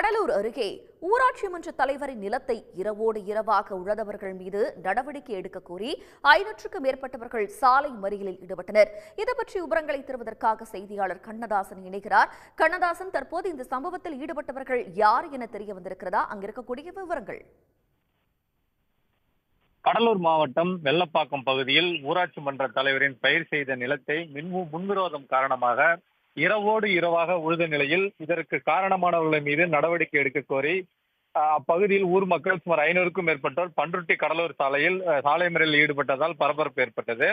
கடலூர் அருகே ஊராட்சி மன்ற தலைவரின் நிலத்தை இரவோடு இரவாக உழந்தவர்கள் மீது நடவடிக்கை எடுக்க கோரி ஐநூற்றுக்கும் மேற்பட்டவர்கள் சாலை மறியலில் ஈடுபட்டனர். இது பற்றி விவரங்களை தருவதற்காக செய்தியாளர் கண்ணதாசன் இணைகிறார். கண்ணதாசன் தற்போது இந்த சம்பவத்தில் ஈடுபட்டவர்கள் யார் என தெரிய வந்திருக்கிறதா? அங்கிருக்கக்கூடிய விவரங்கள். கடலூர் மாவட்டம் வெள்ளப்பாக்கம் பகுதியில் ஊராட்சி மன்ற தலைவரின் பயிர் செய்த நிலத்தை மின்மு முன்விரோதம் காரணமாக இரவோடு இரவாக உழுத நிலையில் இதற்கு காரணமானவர்கள் மீது நடவடிக்கை எடுக்க கோரி அப்பகுதியில் ஊர் மக்கள் சுமார் ஐநூறுக்கும் மேற்பட்டோர் பன்ருட்டி கடலூர் சாலையில் சாலை மறியலில் ஈடுபட்டதால் பரபரப்பு ஏற்பட்டது.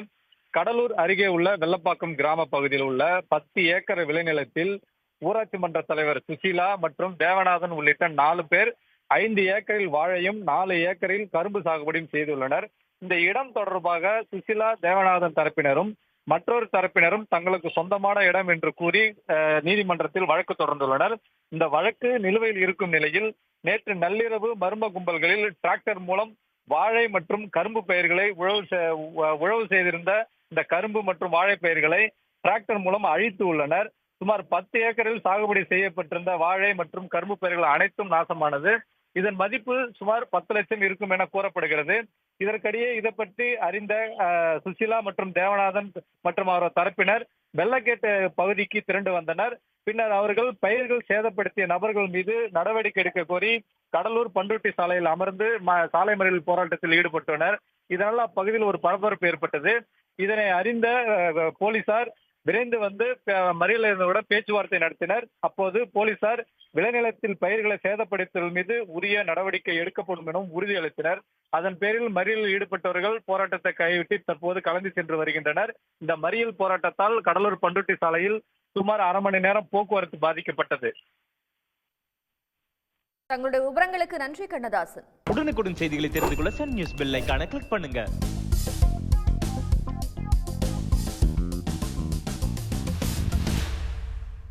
கடலூர் அருகே உள்ள வெள்ளப்பாக்கம் கிராம பகுதியில் உள்ள பத்து ஏக்கர் விளைநிலத்தில் ஊராட்சி மன்ற தலைவர் சுசீலா மற்றும் தேவநாதன் உள்ளிட்ட நாலு பேர் ஐந்து ஏக்கரில் வாழையும் நாலு ஏக்கரில் கரும்பு சாகுபடியும் செய்துள்ளனர். இந்த இடம் தொடர்பாக சுசிலா தேவநாதன் தரப்பினரும் மற்றொரு தரப்பினரும் தங்களுக்கு சொந்தமான இடம் என்று கூறி நீதிமன்றத்தில் வழக்கு தொடர்ந்துள்ளனர். இந்த வழக்கு நிலுவையில் இருக்கும் நிலையில் நேற்று நள்ளிரவு மர்ம கும்பல்களில் டிராக்டர் மூலம் வாழை மற்றும் கரும்பு பயிர்களை உழவு உழவு செய்திருந்த இந்த கரும்பு மற்றும் வாழை பயிர்களை டிராக்டர் மூலம் அழித்து உள்ளனர். சுமார் பத்து ஏக்கரில் சாகுபடி செய்யப்பட்டிருந்த வாழை மற்றும் கரும்பு பயிர்கள் அனைத்தும் நாசமானது. இதன் மதிப்பு சுமார் பத்து லட்சம் இருக்கும் என கூறப்படுகிறது. இதற்கிடையே இதை பற்றி அறிந்த சுசிலா மற்றும் தேவநாதன் மற்றும் அவர் தரப்பினர் வெள்ளக்கேட்டு பகுதிக்கு திரண்டு வந்தனர். பின்னர் அவர்கள் பயிர்கள் சேதப்படுத்திய நபர்கள் மீது நடவடிக்கை எடுக்க கோரி கடலூர் பண்ருட்டி சாலையில் அமர்ந்து சாலை மறியல் போராட்டத்தில் ஈடுபட்டனர் இதனால் அப்பகுதியில் ஒரு பரபரப்பு ஏற்பட்டது. இதனை அறிந்த போலீசார் விரைந்து வந்து ப- மறியல் இருந்தவுட பேச்சுவார்த்தை நடத்தினர். அப்போது போலீசார் விளைநிலத்தில் பயிர்களை சேதப்படுத்தல் மீது உரிய நடவடிக்கை எடுக்கப்படும் எனவும் உறுதியளித்தனர் அதன் பேரில் மறியலில் ஈடுபட்டவர்கள் போராட்டத்தை கைவிட்டு தற்போது கலந்து சென்று வருகின்றனர். இந்த மறியல் போராட்டத்தால் கடலூர் பண்ருட்டி சாலையில் சுமார் அரை மணி நேரம் போக்குவரத்து பாதிக்கப்பட்டது. தங்களுடைய விவரங்களுக்கு நன்றி கண்ணதாசன். உடனுக்குடன் செய்திகளை தெரிந்து கொள்ள சன் நியூஸ் பெல் ஐகானை கிளிக் பண்ணுங்க.